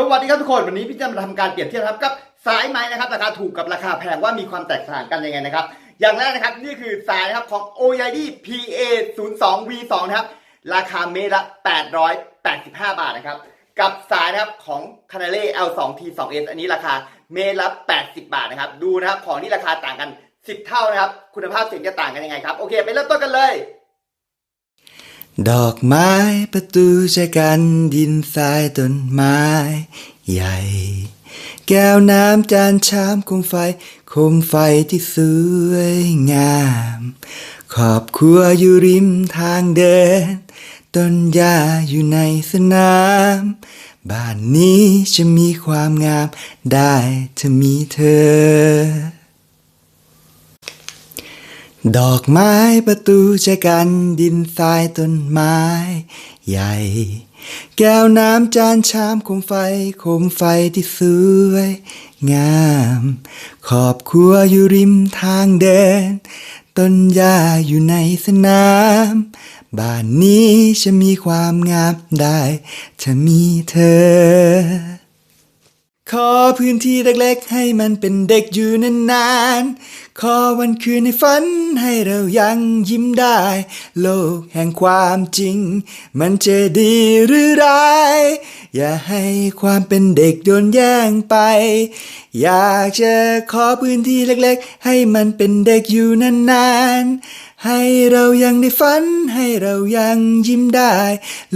สวัสดีครับทุกคนวันนี้พี่จะมาทำการเปรียบเทียบครับกับสายไหมนะครับราคาถูกกับราคาแพงว่ามีความแตกต่างกันยังไงนะครับ อย่างแรกนะครับนี่คือสายนะครับของ OYD PA 0 2 V 2นะครับราคาเมตรละ 885 บาทนะครับกับสายนะครับของ c a n a l e L2 T 2 S อันนี้ราคาเมตรละ 80 บาทนะครับดูนะครับของที่ราคาต่างกัน 10 เท่านะครับ คุณภาพเสียงจะต่างกันยังไงครับโอเคไปเริ่มต้นกันเลย ดอกไม้ประตูใจกันดินทรายต้นไม้ใหญ่ แก้วน้ำจานชามคมไฟคมไฟที่สวยงาม ขอบครัวอยู่ริมทางเดิน ต้นหญ้าอยู่ในสนาม บ้านนี้จะมีความงามได้ถ้ามีเธอ ดอกไม้ประตูใจกันดินทรายต้นไม้ ใหญ่ แก้วน้ำจานชามโคมไฟโคมไฟที่สวย งาม ขอบครัวอยู่ริมทางเดิน ต้นหญ้าอยู่ในสนาม บ้านนี้จะมีความงามได้ ถ้ามีเธอ ขอพื้นที่เล็กๆ ให้มันเป็นเด็กอยู่นานๆ ขอวันคืนในฝันให้เรายังยิ้มได้ โลกแห่งความจริง มันจะดีหรือร้าย อย่าให้ความเป็นเด็กโดนแย่งไป อยากจะขอพื้นที่เล็กๆ ให้มันเป็นเด็กอยู่นานๆ ให้เรายังได้ฝัน ให้เรายังยิ้มได้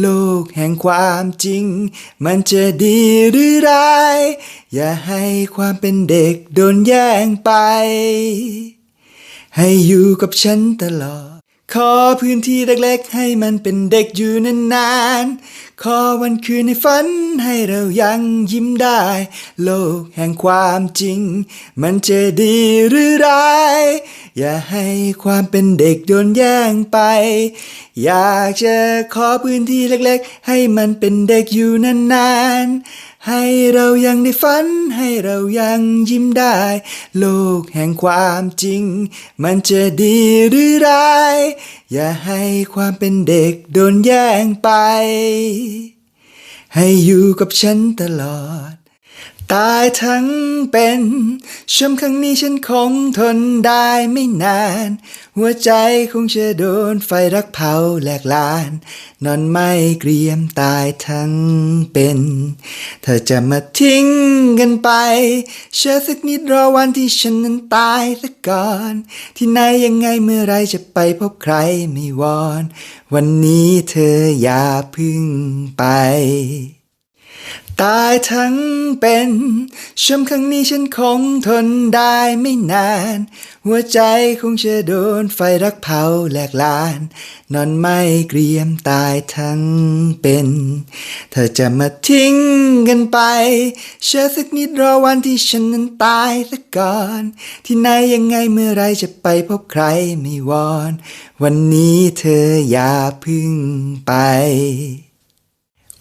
โลกแห่งความจริง มันจะดีหรือร้าย อย่าให้ความเป็นเด็กโดนแย่งไป ให้อยู่กับฉันตลอด ขอพื้นที่เล็กๆ ให้มันเป็นเด็กอยู่นานๆ ขอวันคืนในฝันให้เรายังยิ้มได้ โลกแห่งความจริง มันจะดีหรือร้าย อย่าให้ความเป็นเด็กโดนแย่งไป อยากจะขอพื้นที่เล็กๆ ให้มันเป็นเด็กอยู่นานๆ ให้เรายังได้ฝัน ให้เรายังยิ้มได้ โลกแห่งความจริง มันจะดีหรือร้าย อย่าให้ความเป็นเด็กโดนแย่งไป ให้อยู่กับฉันตลอด ตายทั้งเป็นช้ำครั้งนี้ฉันคงทนได้ไม่นาน หัวใจคงจะโดนไฟรักเผาแหลกลาน นอนไม่เกรียมตายทั้งเป็น เธอจะมาทิ้งกันไป เชื่อสักนิดรอวันที่ฉันนั้นตายซะก่อน ที่ไหนยังไงเมื่อไรจะไปพบใครไม่วอน วันนี้เธออย่าพึ่งไป ตายทั้งเป็นช้ำครั้งนี้ฉันคงทนได้ไม่นาน หัวใจคงจะโดนไฟรักเผาแหลกลาน นอนไม่เกรียมตายทั้งเป็น เธอจะมาทิ้งกันไป เชื่อสักนิดรอวันที่ฉันนั้นตายซะก่อน ที่ไหนยังไงเมื่อไรจะไปพบใครไม่วอน วันนี้เธออย่าพึ่งไป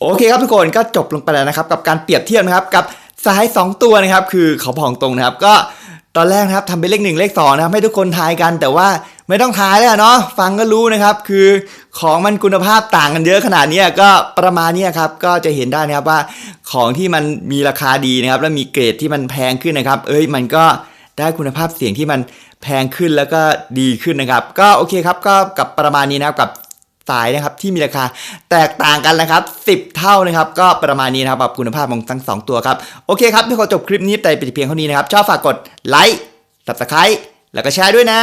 โอเคครับทุกคนก็จบลงไปแล้วนะครับกับการเปรียบเทียบนะครับกับสาย 2 ตัวนะครับคือเขาบอกตรงนะครับก็ตอนแรกนะครับทำเป็นเลขหนึ่งเลขสองนะครับให้ทุกคนทายกัน แต่ว่าไม่ต้องทายแล้วเนาะฟังก็รู้นะครับ คือของมันคุณภาพต่างกันเยอะขนาดนี้ก็ประมาณนี้ครับก็จะเห็นได้นะครับว่าของที่มันมีราคาดีนะครับ แล้วมีเกรดที่มันแพงขึ้นนะครับ เอ้ยมันก็ได้คุณภาพเสียงที่มันแพงขึ้นแล้วก็ดีขึ้นนะครับ ก็โอเคครับก็กับประมาณนี้นะครับกับ สายนะครับที่มีราคาแตกต่างกันนะครับ 10 เท่านะครับ ก็ประมาณนี้นะครับกับคุณภาพของทั้ง 2 ตัวครับ โอเคครับที่ขอจบคลิปนี้แต่เป็นเพียงเท่านี้นะครับ ชอบฝากกดไลค์ subscribe แล้วก็แชร์ด้วยนะ